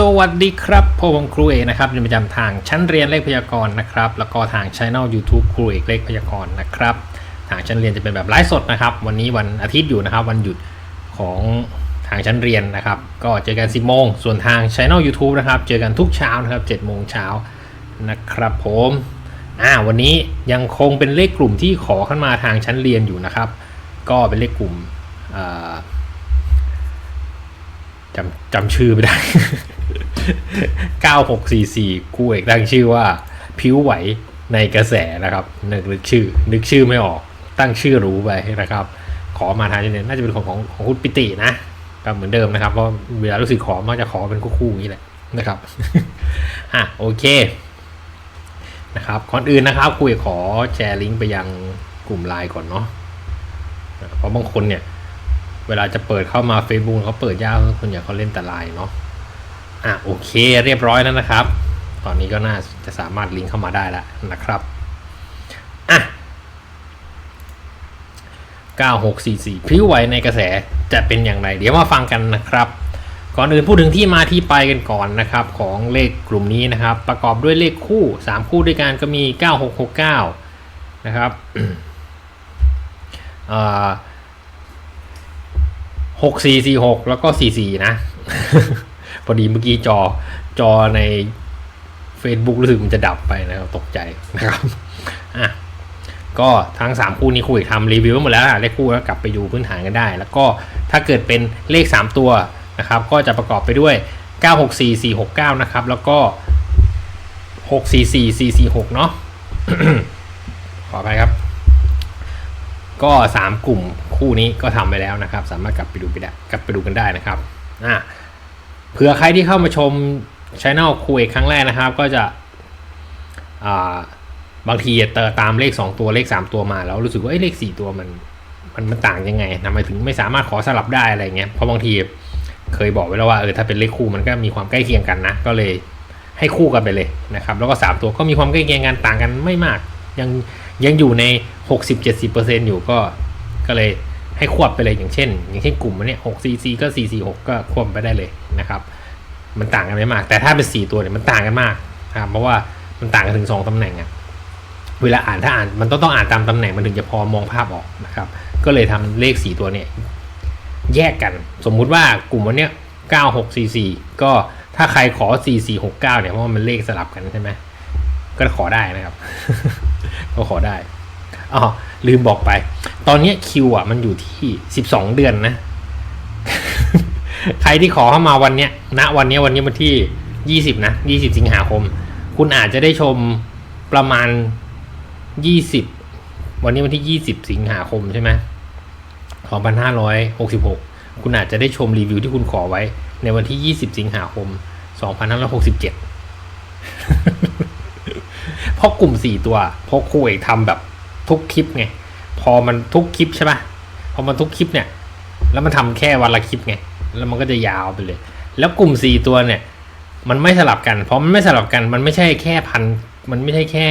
สวัสดีครับผมครูเอกนะครับอยู่ประจำทางชั้นเรียนเลขพยากรณ์นะครับ แล้วก็ทางช่อง YouTube ครูเอกเลขพยากรณ์นะครับ ทางชั้นเรียนจะเป็นแบบไลฟ์สดนะครับ วันนี้วันอาทิตย์อยู่นะครับ วันหยุดของทางชั้นเรียนนะครับ ก็เจอกัน 10โมงส่วนทางช่อง YouTube นะครับ เจอกันทุกเช้านะครับ7โมงเช้านะครับ ผมอ่าวันนี้ยังคงเป็นเลขกลุ่มที่ขอขึ้นมาทางชั้นเรียนอยู่นะครับ ก็เป็นเลขกลุ่มอ่าจำจำชื่อไม่ได้ 9644คู่เอกตั้งชื่อว่าผิวไหวในกระแสนะครับนึกนึกชื่อ นึกชื่อไม่ออกตั้งชื่อรู้ไปนะครับ ขอมาทางนี้น่าจะเป็นของของของคุณปิตินะก็เหมือนเดิมนะครับเพราะเวลารู้สึกขอมักจะขอเป็นคู่ๆอย่างนี้แหละนะครับอะโอเคนะครับก่อนอื่นนะครับคุยขอแชร์ลิงก์ไปยังกลุ่มไลน์ก่อนเนาะเพราะบางคนเนี่ย เวลาจะเปิดเข้ามา Facebook เขาเปิดยากคนอยางเขาเล่นแต่ไลน์เนาะ อะโอเคเรียบร้อยแล้วนะครับ ตอนนี้ก็น่าจะสามารถลิงก์เข้ามาได้แล้วนะครับอะ9644พิ้วไหวในกระแสจะเป็นอย่างไร เดี๋ยวมาฟังกันนะครับ ก่อนอื่นพูดถึงที่มาที่ไปกันก่อนนะครับ ของเลขกลุ่มนี้นะครับ ประกอบด้วยเลขคู่ 3 คู่ด้วยกันก็มี 9669 นะครับอ่าหกสี่สี่หกแล้วก็สี่สี่นะ พอดีเมื่อกี้จอจอใน Facebook รู้สึกมันจะดับไปนะครับตกใจนะครับอะก็ทั้ง 3 คู่นี้คุยทำรีวิวหมดแล้วเลขคู่แล้วกลับไปดูพื้นฐานกันได้ แล้วก็ถ้าเกิดเป็นเลข 3 ตัวนะครับ ก็จะประกอบไปด้วย 964469 นะครับ แล้วก็ 644446 เนาะขอไปครับ ก็ 3 กลุ่มคู่นี้ก็ทำไปแล้วนะครับ สามารถกลับไปดูไปได้กลับไปดูกันได้นะครับอะ เผื่อใครที่เข้ามาชมช anel คุยครั้งแรกนะครับ ก็จะาบางทีเตอตามเลข 2 ตัวเลข 3 ตัวมาแล้วรู้สึกว่าเเลข 4 ตัวมันมันมันต่างยังไงทำไมถึงไม่สามารถขอสลับได้อะไรเงี้ยเพราะบางทีเคยบอกไว้แล้วว่าเออถ้าเป็นเลขคู่มันก็มีความใกล้เคียงกันนะ ก็เลยให้คู่กันไปเลยนะครับ แล้วก็ 3 ตัวก็มีความใกล้เคียงกันต่างกันไม่มาก ยังยังอยู่ใน 60-70%อยู่ก็ก็เลย ให้ควบไปเลยอย่างเช่น อย่างเช่นกลุ่มมันเนี่ย6 cc ก็4 4 6ก็ควบไปได้เลยนะครับ มันต่างกันไม่มาก แต่ถ้าเป็น4ตัวเนี่ยมันต่างกันมากนะครับเพราะว่ามันต่างกันถึง2ตำแหน่งอะเวลาอ่านถ้าอ่านมันต้องต้องอ่านตามตำแหน่งมันถึงจะพอมองภาพออกนะครับ ก็เลยทำเลข4ตัวเนี่ยแยกกัน สมมุติว่ากลุ่มวันเนี้ย9644ก็ถ้าใครขอ4469เนี่ยเพราะว่ามันเลขสลับกันใช่ไหมก็ขอได้นะครับ ก็ขอได้อ๋อ ลืมบอกไป ตอนนี้คิวอะมันอยู่ที่สิบสองเดือนนะ ใครที่ขอเข้ามาวันเนี้ยณวันเนี้ยวันนี้วันที่ยี่สิบนะยี่สิบสิงหาคม คุณอาจจะได้ชมประมาณยี่สิบวันนี้วันที่ยี่สิบสิงหาคมใช่ไหมสองพันห้าร้อยหกสิบหกคุณอาจจะได้ชมรีวิวที่คุณขอไว้ ในวันที่ยี่สิบสิงหาคมสองพันห้าร้อยหกสิบเจ็ดเพราะกลุ่มสี่ตัวเพราะครูเอกทำแบบ ทุกคลิปไง พอมันทุกคลิปใช่ปะพอมันทุกคลิปเนี่ย แล้วมันทำแค่วันละคลิปไง แล้วมันก็จะยาวไปเลย แล้วกลุ่มสี่ตัวเนี่ย มันไม่สลับกัน เพราะมันไม่สลับกัน มันไม่ใช่แค่พัน มันไม่ใช่แค่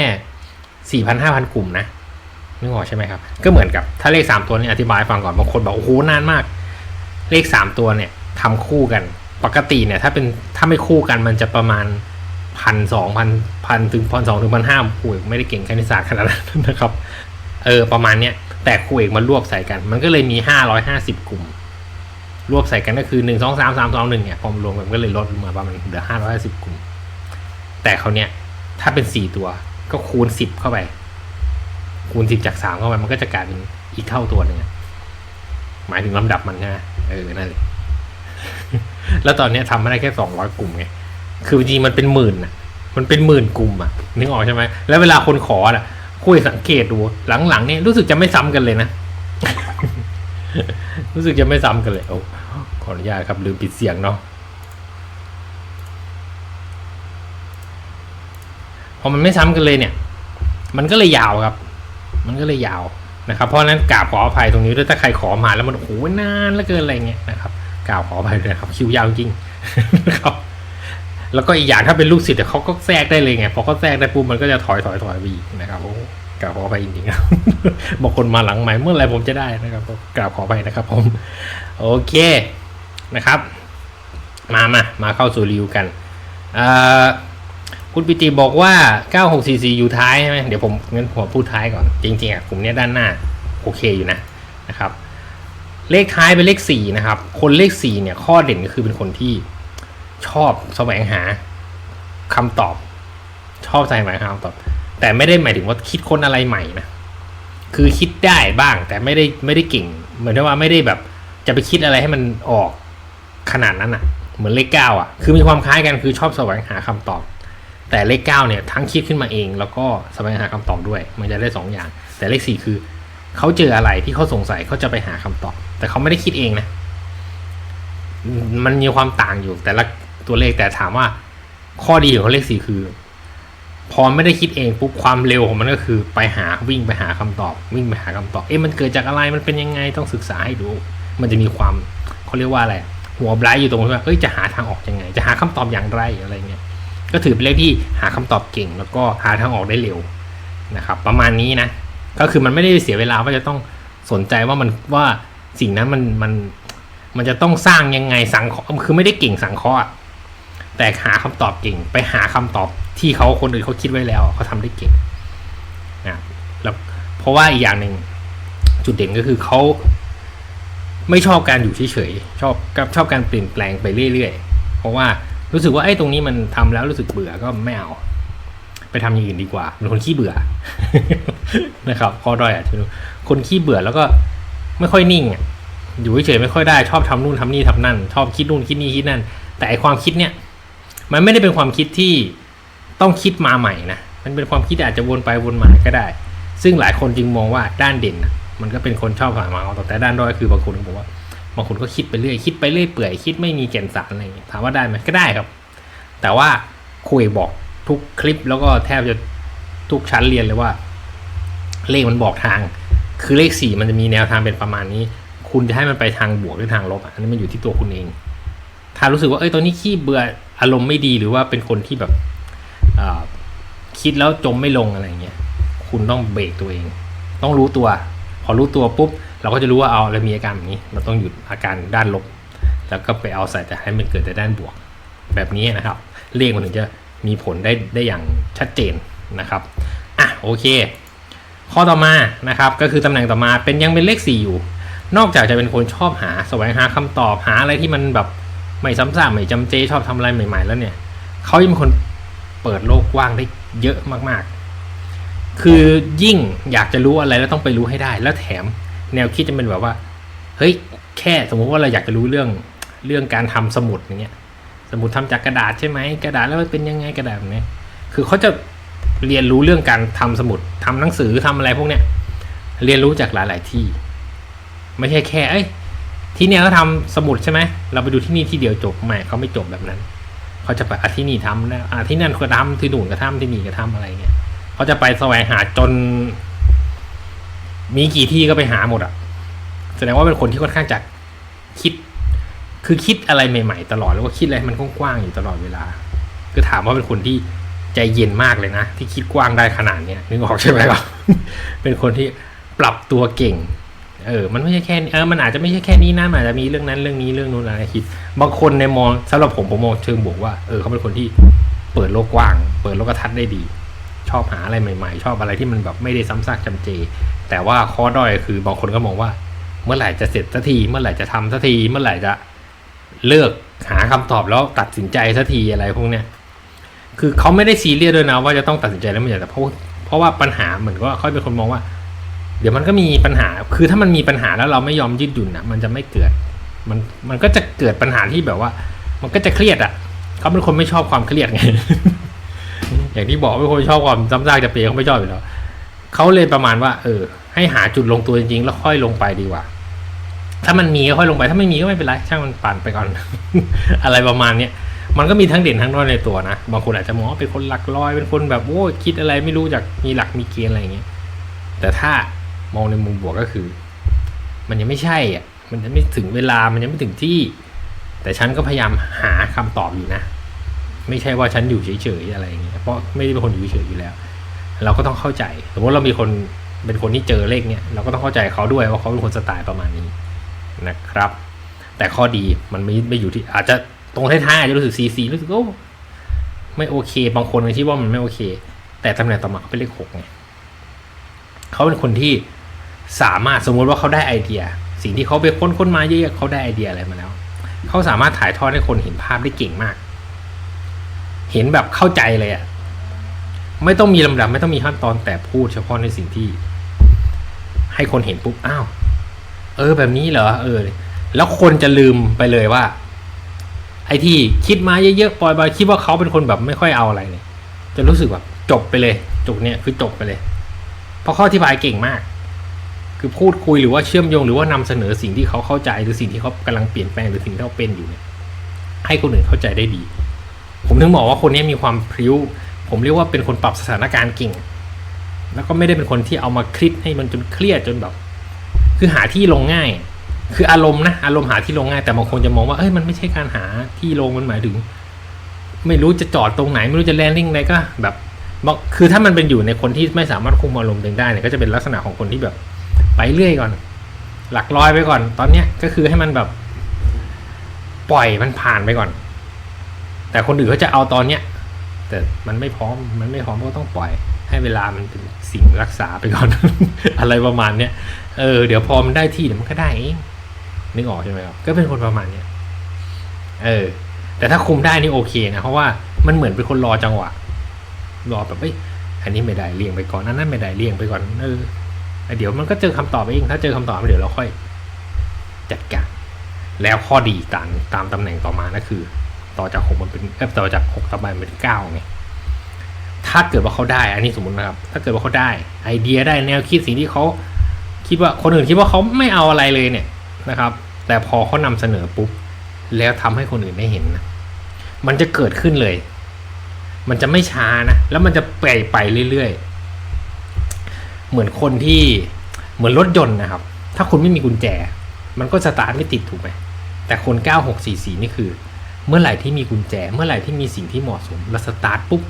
สี่พันห้าพันกลุ่มนะนึกออกใช่ไหมครับ ก็เหมือนกับถ้าเลขสามตัวนี้อธิบายฟังก่อน บางคนบอกโอ้โหนานมาก เลขสามตัวเนี่ยทำคู่กัน ปกติเนี่ยถ้าเป็นถ้าไม่คู่กันมันจะประมาณพันสองพันพันถึงพันสองถึงพันห้าครูเอกไม่ได้เก่งคณิตศาสตร์ขนาดนั้นนะครับ เออประมาณเนี้ยแต่ครูเอกมันรวบใส่กัน มันก็เลยมีห้าร้อยห้าสิบกลุ่ม รวบใส่กันก็คือหนึ่งสองสามสามสองหนึ่งเนี่ยพอมรวมกันก็เลยลดลงมาประมาณเหลือห้าร้อยห้าสิบกลุ่ม แต่เขาเนี้ยถ้าเป็นสี่ตัวก็คูณสิบเข้าไป คูณสิบจากสามเข้าไปมันก็จะกลายเป็นอีกเท่าตัวหนึ่งหมายถึงลำดับมันใช่ไหมเออนั่นเลยแล้วตอนเนี้ยทำมาได้แค่สองร้อยกลุ่มไง คือจริงมันเป็นหมื่นนะมันเป็นหมื่นกลุ่มอะนึกออกใช่ไหม แล้วเวลาคนขออะ คุยสังเกตดู หลังๆเนี่ยรู้สึกจะไม่ซ้ำกันเลยนะ รู้สึกจะไม่ซ้ำกันเลยโอ้ขออนุญาตครับลืมปิดเสียงเนาะพอมันไม่ซ้ำกันเลยเนี่ย มันก็เลยยาวครับ มันก็เลยยาวนะครับ เพราะนั้นกราบขออภัยตรงนี้ด้วยถ้าใครขอมาแล้วมันโอ้โหนานเหลือเกินอะไรเงี้ยนะครับกราบขออภัยด้วยครับ คิวยาวจริงนะครับ แล้วก็อีกอย่างถ้าเป็นลูกศิษย์เขาก็แทรกได้เลยไงพอเขาแทรกได้ปุ๊บมันก็จะถอยถอยถอยไปอีกนะครับโอ้กราบขออภัยจริงๆครับบางคนมาหลังใหม่เมื่อไรผมจะได้นะครับก็กราบขออภัยนะครับผมโอเคนะครับ มามามาเข้าสู่รีวิวกันคุณปิติบอกว่า 9644 อยู่ท้ายใช่ไหมเดี๋ยวผมงั้นผมพูดท้ายก่อน จริงๆอะกลุ่มเนี้ยด้านหน้า โอเคอยู่นะนะครับ เลขท้ายเป็นเลขสี่นะครับ คนเลขสี่เนี่ย ข้อเด่นก็คือเป็นคนที่ ชอบแสวงหาคำตอบ ชอบแสวงหาคำตอบ แต่ไม่ได้หมายถึงว่าคิดค้นอะไรใหม่นะคือคิดได้บ้าง แต่ไม่ได้ไม่ได้เก่ง เหมือนที่ว่าไม่ได้แบบ จะไปคิดอะไรให้มันออกขนาดนั้นอะ เหมือนเลขเก้าอะ คือมีความคล้ายกันคือชอบแสวงหาคำตอบ แต่เลขเก้าเนี่ย ทั้งคิดขึ้นมาเอง แล้วก็แสวงหาคำตอบด้วย มันจะได้สองอย่าง แต่เลขสี่คือเขาเจออะไรที่เขาสงสัยเขาจะไปหาคำตอบ แต่เขาไม่ได้คิดเองนะมันมีความต่างอยู่แต่ละ ตัวเลขแต่ถามว่าข้อดีของเลขสี่คือ พอไม่ได้คิดเองปุ๊บความเร็วของมันก็คือ ไปหาวิ่งไปหาคำตอบ วิ่งไปหาคำตอบเอ๊ะมันเกิดจากอะไรมันเป็นยังไงต้องศึกษาให้ดู มันจะมีความเขาเรียกว่าอะไรหัวไบรท์อยู่ตรงที่ว่าเอ้ยจะหาทางออกยังไง จะหาคำตอบอย่างไรอะไรเงี้ยก็ถือเป็นเลขที่หาคำตอบเก่ง แล้วก็หาทางออกได้เร็วนะครับ ประมาณนี้นะ ก็คือมันไม่ได้เสียเวลาว่าจะต้องสนใจว่ามันว่าสิ่งนั้นมันมันมันจะต้องสร้างยังไงสังเคราะห์คือไม่ได้เก่งสังเคราะห์ แต่หาคำตอบเก่ง ไปหาคำตอบที่เขาคนอื่นเขาคิดไว้แล้วเขาทำได้เก่งนะแล้วเพราะว่าอีกอย่างหนึ่งจุดเด่นก็คือเขาไม่ชอบการอยู่เฉยๆชอบชอบการเปลี่ยนแปลงไปเรื่อยๆ เพราะว่ารู้สึกว่าไอ้ตรงนี้มันทำแล้วรู้สึกเบื่อก็ไม่เอาไปทำอย่างอื่นดีกว่าเป็นคนขี้เบื่อนะครับข้อด้อยอะคือคนขี้เบื่อแล้วก็ไม่ค่อยนิ่งอยู่เฉยๆไม่ค่อยได้ชอบทำนู่นทำนี่ทำนั่น ชอบคิดนู่นคิดนี่คิดนั่น แต่ไอความคิดเนี่ย มันไม่ได้เป็นความคิดที่ต้องคิดมาใหม่นะมันเป็นความคิดอาจจะวนไปวนมาก็ได้ ซึ่งหลายคนจึงมองว่าด้านเด่นนะมันก็เป็นคนชอบหามาเอาแต่ด้านด้อยคือบางคนบอกว่าบางคนก็คิดไปเรื่อยคิดไปเรื่อยเปื่อยคิดไม่มีแก่นสารอะไรอย่างเงี้ยถามว่าได้ไหมก็ได้ครับ แต่ว่าคุยบอกทุกคลิปแล้วก็แทบจะทุกชั้นเรียนเลยว่า เลขมันบอกทาง คือเลขสี่มันจะมีแนวทางเป็นประมาณนี้ คุณจะให้มันไปทางบวกหรือทางลบอันนี้มันอยู่ที่ตัวคุณเอง ถ้ารู้สึกว่าเอ้ยตอนนี้ขี้เบื่อ อารมณ์ไม่ดีหรือว่าเป็นคนที่แบบคิดแล้วจมไม่ลงอะไรเงี้ยคุณต้องเบรกตัวเอง ต้องรู้ตัว พอรู้ตัวปุ๊บ เราก็จะรู้ว่าเอาเรามีอาการแบบนี้ เราต้องหยุดอาการด้านลบ แล้วก็ไปเอาใส่แต่ให้มันเกิดแต่ด้านบวก แบบนี้นะครับเลขมันถึงจะมีผลได้ได้อย่างชัดเจนนะครับอะโอเค ข้อต่อมานะครับ ก็คือตำแหน่งต่อมาเป็นยังเป็นเลขสี่อยู่ นอกจากจะเป็นคนชอบหาแสวงหาคำตอบหาอะไรที่มันแบบ ไม่ซ้ำซากไม่จำเจชอบทำอะไรใหม่ ๆ แล้วเนี่ยเขายังเป็นคนเปิดโลกกว้างได้เยอะมากๆ คือยิ่งอยากจะรู้อะไรแล้วต้องไปรู้ให้ได้ แล้วแถมแนวคิดจะเป็นแบบว่า เฮ้ยแค่สมมติว่าเราอยากจะรู้เรื่องเรื่องการทำสมุดอย่างเงี้ย สมุดทำจากกระดาษใช่ไหมกระดาษแล้วมันเป็นยังไงกระดาษแบบนี้คือเขาจะเรียนรู้เรื่องการทำสมุดทำหนังสือทำอะไรพวกเนี้ยเรียนรู้จากหลาย ๆ ที่ ไม่ใช่แค่เอ้ย ที่เนี่ยเขาทำสมุดใช่ไหมเราไปดูที่นี่ที่เดียวจบไม่เขาไม่จบแบบนั้นเขาจะไปอะที่นี่ทำนะอะที่นั่นก็ทำที่นู่นก็ทำที่นี่ก็ทำอะไรเงี้ยเขาจะไปแสวงหาจน มีกี่ที่ก็ไปหาหมดอะแสดงว่าเป็นคนที่ค่อนข้างจะคิด คือคิดอะไรใหม่ ๆ ตลอดแล้วก็คิดอะไรมันกว้างๆอยู่ตลอดเวลาคือถามว่าเป็นคนที่ใจเย็นมากเลยนะที่คิดกว้างได้ขนาดเนี้ยนึกออกใช่ไหมครับเป็นคนที่ปรับตัวเก่ง เออมันไม่ใช่แค่เออมันอาจจะไม่ใช่แค่นี้นะมันอาจจะมีเรื่องนั้นเรื่องนี้เรื่องนู้นอะไรคิด บางคนในมองสำหรับผมผมมองเชิงบวกว่าเออเขาเป็นคนที่เปิดโลกกว้าง เปิดโลกทัศน์ได้ดี ชอบหาอะไรใหม่ๆ ชอบอะไรที่มันแบบไม่ได้ซ้ำซากจำเจ แต่ว่าข้อด้อยคือบางคนก็มองว่า เมื่อไหร่จะเสร็จสักทีเมื่อไหร่จะทำสักทีเมื่อไหร่จะเลิกหาคำตอบแล้วตัดสินใจสักทีอะไรพวกเนี้ยคือเขาไม่ได้ซีเรียสด้วยนะว่าจะต้องตัดสินใจแล้วไม่อยากแต่เพราะเพราะว่าปัญหาเหมือนก็เขาเป็นคนมองว่า เดี๋ยวมันก็มีปัญหา คือถ้ามันมีปัญหาแล้วเราไม่ยอมยืดหยุ่นนะมันจะไม่เกิด มันมันก็จะเกิดปัญหาที่แบบว่า มันก็จะเครียดอะเขาเป็นคนไม่ชอบความเครียดไง อย่างที่บอกเป็นคนชอบความซ้ำซากจะเปรียนเขาไม่ชอบอยู่แล้วเขาเลยประมาณว่า เออ ให้หาจุดลงตัวจริงๆแล้วค่อยลงไปดีกว่า ถ้ามันมีก็ค่อยลงไป ถ้าไม่มีก็ไม่เป็นไร ช่างมันปั่นไปก่อน อะไรประมาณเนี้ยมันก็มีทั้งเด่นทั้งด้อยในตัวนะ บางคนอาจจะมองว่าเป็นคนหลักร้อย เป็นคนแบบโอ้คิดอะไรไม่รู้จักมีหลักมีเกณฑ์อะไรอย่างเงี้ย แต่ถ้า มองในมุมบวกก็คือ มันยังไม่ใช่อะมันยังไม่ถึงเวลามันยังไม่ถึงที่ แต่ฉันก็พยายามหาคำตอบอยู่นะ ไม่ใช่ว่าฉันอยู่เฉยๆอะไรอย่างเงี้ยเพราะไม่ได้เป็นคนอยู่เฉยๆอยู่แล้ว เราก็ต้องเข้าใจ สมมติเรามีคนเป็นคนที่เจอเลขเนี่ยเราก็ต้องเข้าใจเขาด้วยว่าเขาเป็นคนสไตล์ประมาณนี้นะครับ แต่ข้อดีมันไม่ไม่อยู่ที่อาจจะตรงท้ายๆอาจจะรู้สึกซีซีรู้สึกโอ้ไม่โอเค บางคนคิดว่ามันไม่โอเค แต่ตำแหน่งต่อมาเขาเป็นเลขหกไงเขาเป็นคนที่ สามารถสมมติว่าเขาได้ไอเดีย สิ่งที่เขาไปค้นค้นมาเยอะๆเขาได้ไอเดียอะไรมาแล้วเขาสามารถถ่ายทอดให้คนเห็นภาพได้เก่งมาก เห็นแบบเข้าใจเลยอะไม่ต้องมีลำดับไม่ต้องมีขั้นตอนแต่พูดเฉพาะในสิ่งที่ ให้คนเห็นปุ๊บอ้าวเออ แบบนี้เหรอเออ แล้วคนจะลืมไปเลยว่า ไอ้ที่คิดมาเยอะๆปล่อยไปคิดว่าเขาเป็นคนแบบไม่ค่อยเอาอะไรเลยจะรู้สึกแบบจบไปเลย จบเนี่ยคือจบไปเลย เพราะขาอธิบายเก่งมาก คือพูดคุยหรือว่าเชื่อมโยงหรือว่านำเสนอสิ่งที่เขาเข้าใจหรือสิ่งที่เขากำลังเปลี่ยนแปลงหรือสิ่งที่เขาเป็นอยู่เนี่ยให้คนอื่นเข้าใจได้ดี ผมถึงบอกว่าคนนี้มีความพริ้ว ผมเรียกว่าเป็นคนปรับสถานการณ์เก่ง แล้วก็ไม่ได้เป็นคนที่เอามาคลิกให้มันจนเครียดจนแบบ คือหาที่ลงง่าย คืออารมณ์นะอารมณ์หาที่ลงง่ายแต่บางคนจะมองว่าเอ้ยมันไม่ใช่การหาที่ลงมันหมายถึง ไม่รู้จะจอดตรงไหน ไม่รู้จะแลนดิ้งอะไรก็แบบคือถ้ามันเป็นอยู่ในคนที่ไม่สามารถคุมอารมณ์ตัวเองได้เนี่ยก็จะเป็นลักษณะของคนที่แบบ ไปเรื่อยก่อน หลักร้อยไปก่อน ตอนเนี้ยก็คือให้มันแบบปล่อยมันผ่านไปก่อน แต่คนอื่นเขาจะเอาตอนเนี้ยแต่มันไม่พร้อมมันไม่พร้อมก็ต้องปล่อย ให้เวลามันเป็นสิ่งรักษาไปก่อน อะไรประมาณเนี้ยเออเดี๋ยวพอมันได้ที่เดี๋ยวมันก็ได้เองนึกออกใช่ไหมครับก็เป็นคนประมาณเนี้ยเออ แต่ถ้าคุมได้นี่โอเคนะเพราะว่ามันเหมือนเป็นคนรอจังหวะรอแบบเอ้ยอันนี้ไม่ได้เลี่ยงไปก่อนอันนั้นไม่ได้เลี่ยงไปก่อนเออ เดี๋ยวมันก็เจอคำตอบเอง ถ้าเจอคำตอบเดี๋ยวเราค่อยจัดการแล้วข้อดีตามตามตำแหน่งต่อมานะคือ ต่อจากหกมันเป็นเอ้ยต่อจากหกต่อไปมันเป็นเก้าไงถ้าเกิดว่าเขาได้ อันนี้สมมตินะครับ ถ้าเกิดว่าเขาได้ ไอเดียได้แนวคิดสิ่งที่เขาคิดว่าคนอื่นคิดว่าเขาไม่เอาอะไรเลยเนี่ยนะครับ แต่พอเขานำเสนอปุ๊บแล้วทำให้คนอื่นได้เห็นนะมันจะเกิดขึ้นเลย มันจะไม่ช้านะ แล้วมันจะไปไปเรื่อยๆ เหมือนคนที่เหมือนรถยนต์นะครับ ถ้าคุณไม่มีกุญแจ มันก็สตาร์ทไม่ติดถูกไหมแต่คน 9644 นี่คือ เมื่อไหร่ที่มีกุญแจ เมื่อไหร่ที่มีสิ่งที่เหมาะสม แล้วสตาร์ทปุ๊บ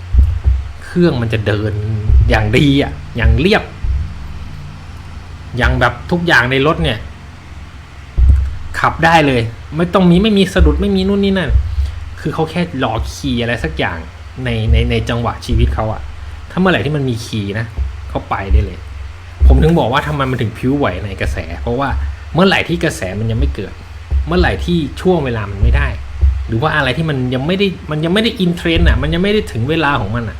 เครื่องมันจะเดินอย่างดีอะ อย่างเรียบ อย่างแบบทุกอย่างในรถเนี่ย ขับได้เลย ไม่ต้องมีไม่มีสะดุดไม่มีนู่นนี่นั่น คือเขาแค่รอคีย์อะไรสักอย่างในในในจังหวะชีวิตเขาอะถ้าเมื่อไหร่ที่มันมีคีย์นะ เขาไปได้เลย ผมถึงบอกว่าทำไมมันถึงพิ้วไหวในกระแส เพราะว่าเมื่อไหร่ที่กระแสมันยังไม่เกิด เมื่อไหร่ที่ช่วงเวลามันไม่ได้ หรือว่าอะไรที่มันยังไม่ได้มันยังไม่ได้อินเทรนด์อะ มันยังไม่ได้ถึงเวลาของมันอะ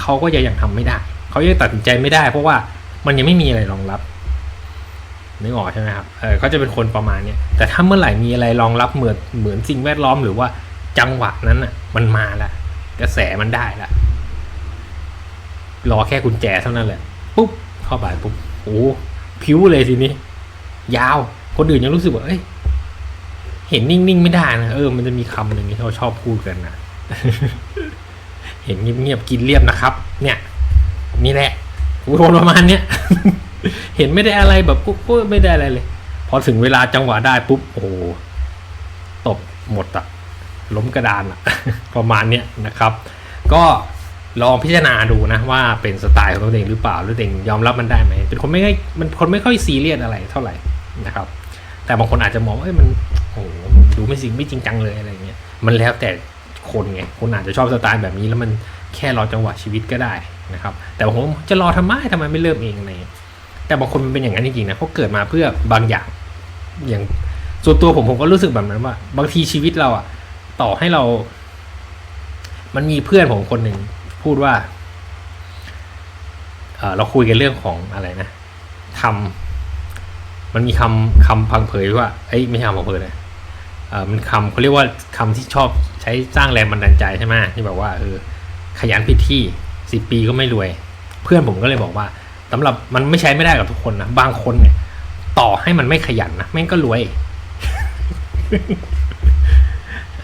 เขาก็ยังยังทำไม่ได้เขายังตัดสินใจไม่ได้ เพราะว่ามันยังไม่มีอะไรรองรับนึกออกใช่ไหมครับ เออเขาจะเป็นคนประมาณเนี้ยแต่ถ้าเมื่อไหร่มีอะไรรองรับเหมือนเหมือนสิ่งแวดล้อมหรือว่าจังหวะนั้นอะ มันมาละกระแสมันได้ละ รอแค่กุญแจเท่านั้นแหละปุ๊บเข้าไปปุ๊บโอ้ผิวเลยทีนี้ ยาว คนอื่นยังรู้สึกว่าเอ้ยเห็นนิ่งๆไม่ได้นะเออมันจะมีคำหนึ่งที่เขาชอบพูดกันนะเห็นเงียบๆกินเรียบนะครับ เนี่ย นี่แหละพูดประมาณเนี้ยเห็นไม่ได้อะไรแบบปุ๊บไม่ได้อะไรเลย พอถึงเวลาจังหวะได้ปุ๊บโอ้ตบหมดอะล้มกระดานอะประมาณเนี้ยนะครับ ก็ ลองพิจารณาดูนะว่าเป็นสไตล์ของตัวเองหรือเปล่าหรือตัวเองยอมรับมันได้ไหมเป็นคนไม่ค่อยมันคนไม่ค่อยซีเรียสอะไรเท่าไหร่นะครับ แต่บางคนอาจจะมองว่ามันโอ้โหดูไม่จริงไม่จริงจังเลยอะไรเงี้ยมันแล้วแต่คนไงคนอาจจะชอบสไตล์แบบนี้แล้วมันแค่รอจังหวะชีวิตก็ได้นะครับ แต่บางคนจะรอทำไมทำไมไม่เริ่มเองอะไรแต่บางคนมันเป็นอย่างนั้นจริงๆนะเขาเกิดมาเพื่อบางอย่างอย่างส่วนตัวผมผมก็รู้สึกแบบนั้นว่า บางทีชีวิตเราอะต่อให้เรา มันมีเพื่อนผมคนหนึ่ง พูดว่าเเราคุยกันเรื่องของอะไรนะทำมันมีคำคำพังเผยว่าเอ้ยไม่ใช่คำพังเผยนะมันคำเขาเรียกว่าคำที่ชอบใช้สร้างแรงบันดาลใจใช่ไหมที่แบบว่าเออขยันผิดที่สิบปีก็ไม่รวย เพื่อนผมก็เลยบอกว่าสำหรับมันไม่ใช้ไม่ได้กับทุกคนนะบางคนเนี่ย ต่อให้มันไม่ขยันนะแม่งก็รวย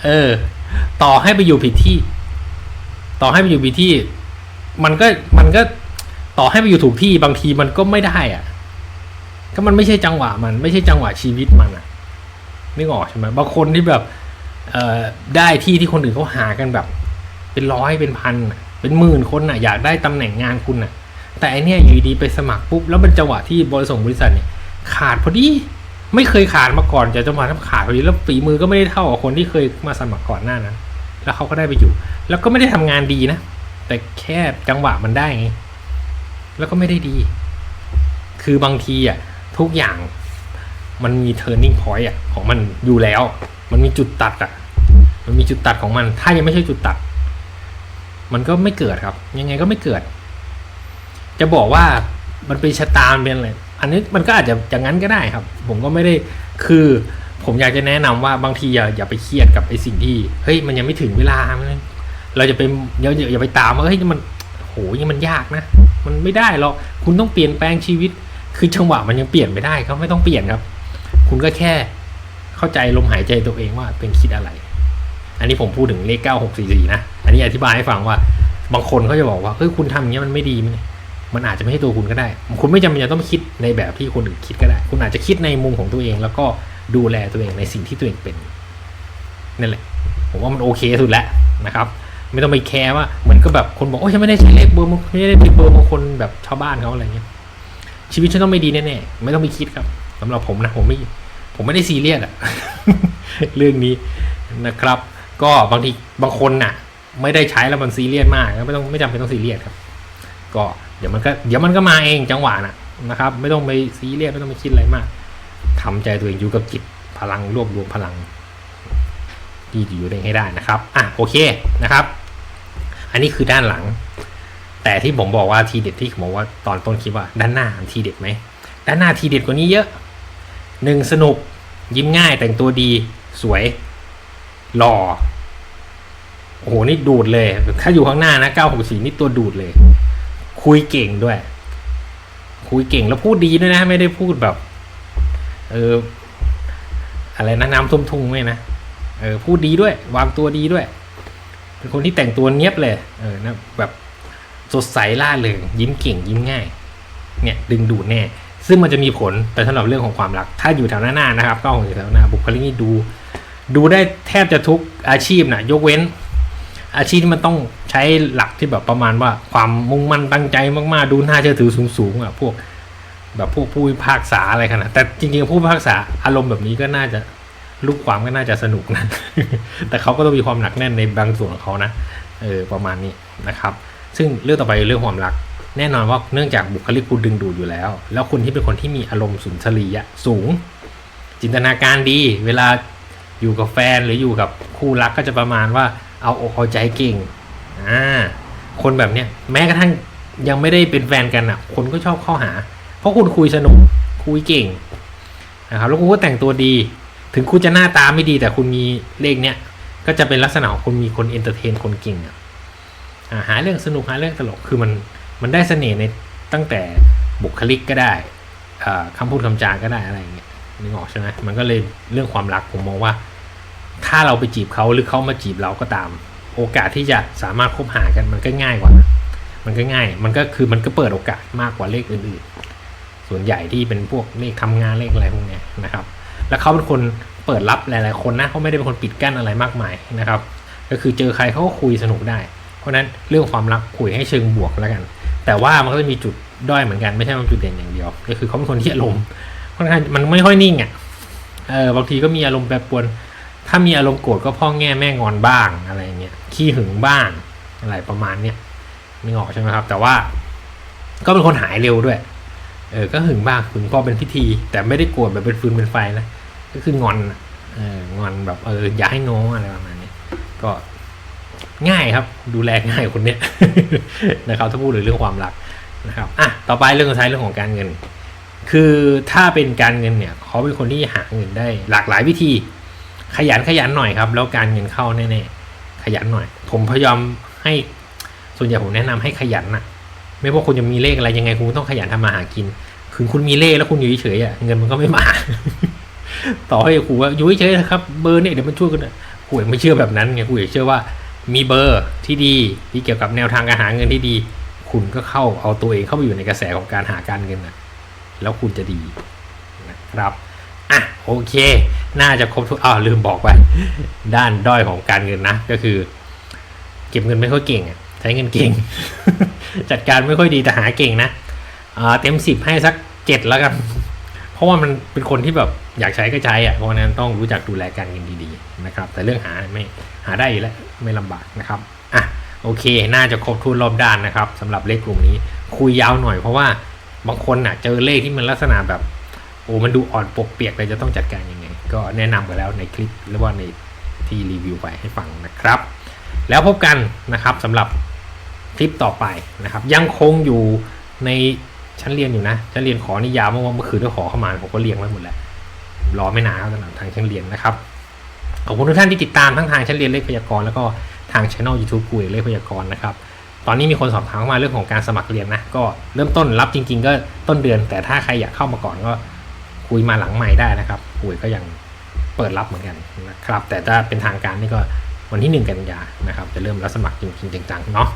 เออ ต่อให้ไปอยู่ผิดที่ ต่อให้ไปอยู่ผิดที่ มันก็มันก็ต่อให้ไปอยู่ถูกที่บางทีมันก็ไม่ได้อะก็มันไม่ใช่จังหวะมันไม่ใช่จังหวะชีวิตมันอะนึกออกใช่ไหมบางคนที่แบบเอ่อได้ที่ที่คนอื่นเขาหากันแบบ เป็นร้อยเป็นพันเป็นหมื่นคนอะอยากได้ตำแหน่งงานคุณอะแต่อันเนี้ยอยู่ดีๆไปสมัครปุ๊บแล้วเป็นจังหวะที่บริษัทบริษัทเนี่ยขาดพอดีไม่เคยขาดมาก่อนจะจะมาทำขาดพอดีแล้วฝีมือก็ไม่ได้เท่ากับคนที่เคยมาสมัครก่อนหน้านั้น แล้วเขาก็ได้ไปอยู่ แล้วก็ไม่ได้ทำงานดีนะ แต่แค่จังหวะมันได้ไงแล้วก็ไม่ได้ดี คือบางทีอะทุกอย่างมันมี turning point อะของมันอยู่แล้ว มันมีจุดตัดอะ มันมีจุดตัดของมัน ถ้ายังไม่ใช่จุดตัด มันก็ไม่เกิดครับ ยังไงก็ไม่เกิด จะบอกว่ามันเป็นชะตามเป็นอะไรอันนี้มันก็อาจจะอย่างนั้นก็ได้ครับ ผมก็ไม่ได้คือ ผมอยากจะแนะนำว่าบางทีอย่าอย่าไปเครียดกับไอ้สิ่งที่เฮ้ยมันยังไม่ถึงเวลาเราจะไปอย่าอย่าไปตามว่าเฮ้ยมันโหยังมันยากนะ มันไม่ได้หรอกคุณต้องเปลี่ยนแปลงชีวิต คือจังหวะมันยังเปลี่ยนไม่ได้ครับไม่ต้องเปลี่ยนครับ คุณก็แค่เข้าใจลมหายใจตัวเองว่าเป็นคิดอะไร อันนี้ผมพูดถึงเลขเก้าหกสี่สี่นะอันนี้อธิบายให้ฟังว่าบางคนเขาจะบอกว่าเฮ้ยคุณทำอย่างเงี้ยมันไม่ดีมันมันอาจจะไม่ให้ตัวคุณก็ได้ คุณไม่จำเป็นจะต้องคิดในแบบที่คนอื่นคิดก็ได้ คุณอาจจะคิดในมุมของตัวเองแล้วก็ ดูแลตัวเองในสิ่งที่ตัวเองเป็นนั่นแหละ ผมว่ามันโอเคสุดแล้วนะครับ ไม่ต้องไปแคร์ว่าเหมือนก็แบบคนบอกโอ้ยฉันไม่ได้ใช้เลขเบอร์มงไม่ได้ติดเบอร์มงคลแบบชาวบ้านเขาอะไรเงี้ยชีวิตฉันต้องไม่ดีแน่ๆไม่ต้องไปคิดครับสำหรับผมนะผมไม่ผมไม่ได้ซีเรียสอะเรื่องนี้นะครับ ก็บางทีบางคนน่ะ ไม่ได้ใช้แล้วมันซีเรียสมากก็ไม่ต้องไม่จำเป็นต้องซีเรียสครับ ก็เดี๋ยวมันก็เดี๋ยวมันก็มาเองจังหวะน่ะนะครับ ไม่ต้องไปซีเรียสไม่ต้องไปคิดอะไรมาก ทำใจตัวเองอยู่กับจิตพลังรวบรวมพลังที่อยู่ได้ให้ได้นะครับอะโอเคนะครับ อันนี้คือด้านหลัง แต่ที่ผมบอกว่าทีเด็ดที่ผมบอกว่าตอนต้นคลิปว่าด้านหน้าทีเด็ดไหมด้านหน้าทีเด็ดกว่านี้เยอะหนึ่งสนุกยิ้มง่ายแต่งตัวดีสวยหล่อโอ้โหนี่ดูดเลย ถ้าอยู่ข้างหน้านะ964นี่ตัวดูดเลย คุยเก่งด้วย คุยเก่งแล้วพูดดีด้วยนะ ไม่ได้พูดแบบ เออ อะไรนะน้ำทุ่มทุ่งไหมนะเออพูดดีด้วย วางตัวดีด้วย เป็นคนที่แต่งตัวเนียบเลย เออนะแบบสดใสล่าเริงยิ้มเก่งยิ้มง่าย เนี่ยดึงดูดแน่ ซึ่งมันจะมีผลแต่สำหรับเรื่องของความรัก ถ้าอยู่แถวหน้าๆนะครับ ก็อยู่แถวหน้าบุคลิกนี่ดู ดูได้แทบจะทุกอาชีพนะยกเว้น อาชีพที่มันต้องใช้หลักที่แบบประมาณว่า ความมุ่งมั่นตั้งใจมากๆ ดูน่าเชื่อถือสูงๆอะพวก แบบพวกผู้พิพากษาอะไรขนาดแต่จริงๆผู้พิพากษาอารมณ์แบบนี้ก็น่าจะลูกความก็น่าจะสนุกนะ แต่เขาก็ต้องมีความหนักแน่นในบางส่วนของเขานะ เออประมาณนี้นะครับ ซึ่งเรื่องต่อไปเรื่องความรัก แน่นอนว่าเนื่องจากบุคลิกคุณดึงดูดอยู่แล้ว แล้วคุณที่เป็นคนที่มีอารมณ์สุนทรียะสูง จินตนาการดี เวลาอยู่กับแฟนหรืออยู่กับคู่รักก็จะประมาณว่าเอาอกเอาใจเก่ง อ่า คนแบบเนี้ยแม้กระทั่งยังไม่ได้เป็นแฟนกันอะ คนก็ชอบเข้าหา เพราะคุณคุยสนุกคุยเก่งนะครับ แล้วคุณก็แต่งตัวดี ถึงคุณจะหน้าตาไม่ดีแต่คุณมีเลขเนี้ยก็จะเป็นลักษณะของคุณมีคนเอนเตอร์เทนคนเก่งอะหาเรื่องสนุกหาเรื่องตลกคือมันมันได้เสน่ห์ในตั้งแต่บุคลิกก็ได้อ่าคำพูดคำจาก็ได้อะไรอย่างเงี้ยนึกออกใช่ไหมมันก็เลยเรื่องความรักผมมองว่า ถ้าเราไปจีบเขาหรือเขามาจีบเราก็ตาม โอกาสที่จะสามารถคบหากันมันก็ง่ายกว่า มันก็ง่าย มันก็คือมันก็เปิดโอกาสมากกว่าเลขอื่นๆ ส่วนใหญ่ที่เป็นพวกเลขทำงานเลขอะไรพวกนี้นะครับ แล้วเขาเป็นคนเปิดรับหลาย ๆ คนนะเขาไม่ได้เป็นคนปิดกั้นอะไรมากมายนะครับ ก็คือเจอใครเขาก็คุยสนุกได้ เพราะฉะนั้นเรื่องความรักคุยให้เชิงบวกแล้วกัน แต่ว่ามันก็จะมีจุดด้อยเหมือนกันไม่ใช่มันจุดเด่นอย่างเดียว ก็คือเขาเป็นคนที่อารมณ์ค่อนข้างมันไม่ค่อยนิ่งอะเออบางทีก็มีอารมณ์แปรปรวน ถ้ามีอารมณ์โกรธก็พ่อแง่แม่งอนบ้างอะไรเงี้ยขี้หึงบ้างอะไรประมาณเนี้ยนึกออกใช่ไหมครับ แต่ว่าก็เป็นคนหายเร็วด้วย เออก็หึงบ้างหึงพอเป็นพิธี แต่ไม่ได้โกรธแบบเป็นฟืนเป็นไฟนะก็คืองอนเอองอนแบบเอออย่าให้ง้ออะไรประมาณนี้ก็ง่ายครับ ดูแลง่ายคนเนี้ยนะครับถ้าพูดเรื่องความรักนะครับอะต่อไปเรื่องสุดท้ายเรื่องของการเงิน คือถ้าเป็นการเงินเนี่ยเขาเป็นคนที่หาเงินได้หลากหลายวิธี ขยันขยันหน่อยครับ แล้วการเงินเข้าแน่ๆขยันหน่อย ผมพยายามให้ส่วนใหญ่ผมแนะนำให้ขยันนะ ไม่ว่าคุณจะมีเลขอะไรยังไงคุณต้องขยันทำมาหากิน คือคุณมีเลขแล้วคุณอยู่เฉยๆอะเงินมันก็ไม่มา ต่อให้ครูว่าอยู่เฉยๆนะครับเบอร์เนี่ยเดี๋ยวมันช่วยกันครูยังไม่เชื่อแบบนั้นไงครูอยาเชื่อว่ามีเบอร์ที่ดีที่เกี่ยวกับแนวทางการหาเงินที่ดี คุณก็เข้าเอาตัวเองเข้าไปอยู่ในกระแสของการหาการเงินนะแล้วคุณจะดีนะครับอะโอเค น่าจะครบทุกอ้าวลืมบอกไป ด้านด้อยของการเงินนะ ก็คือ เก็บเงินไม่ค่อยเก่งอะ ใช้เงินเก่ง จัดการไม่ค่อยดีแต่หาเก่งนะอ่าเต็มสิบให้สักเจ็ดแล้วกัน เพราะว่ามันเป็นคนที่แบบอยากใช้ก็ใช้อะเพราะฉะนั้นต้องรู้จักดูแลการเงินดีๆนะครับ แต่เรื่องหาไม่หาได้อยู่แล้วไม่ลำบากนะครับอะโอเค น่าจะครบถ้วนรอบด้านนะครับสำหรับเลขกลุ่มนี้ คุยยาวหน่อยเพราะว่าบางคนน่ะเจอเลขที่มันลักษณะแบบโอ้มันดูอ่อนปกเปียกเลยจะต้องจัดการยังไง ก็แนะนำไปแล้วในคลิปหรือว่าในที่รีวิวไปให้ฟังนะครับ แล้วพบกันนะครับสำหรับ คลิปต่อไปนะครับ ยังคงอยู่ในชั้นเรียนอยู่นะชั้นเรียนขอนิยามเมื่อเมื่อคืนก็ขอเข้ามาผมก็เรียงไว้หมดแล้วรอไม่นานครับสำหรับทางชั้นเรียนนะครับขอบคุณทุกท่านที่ติดตามทั้งทางชั้นเรียนเลขพยากรณ์แล้วก็ทางช่อง YouTube คุยเลขพยากรณ์นะครับตอนนี้มีคนสอบถามเข้ามาเรื่องของการสมัครเรียนนะก็เริ่มต้นรับจริง ๆ ก็ต้นเดือน แต่ถ้าใครอยากเข้ามาก่อนก็คุยมาหลังใหม่ได้นะครับคุยก็ยังเปิดรับเหมือนกันนะครับแต่ถ้าเป็นทางการนี่ก็วันที่ 1 กันยานะครับจะเริ่มรับสมัครจริงๆจังๆเนาะ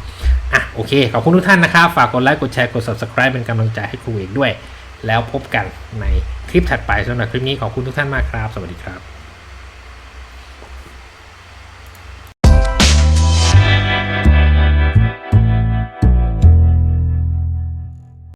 อะโอเค ขอบคุณทุกท่านนะครับ ฝากกดไลค์กดแชร์กด subscribe เป็นกำลังใจให้ครูเอกด้วย แล้วพบกันในคลิปถัดไปสำหรับคลิปนี้ขอบคุณทุกท่านมากครับ สวัสดีครับ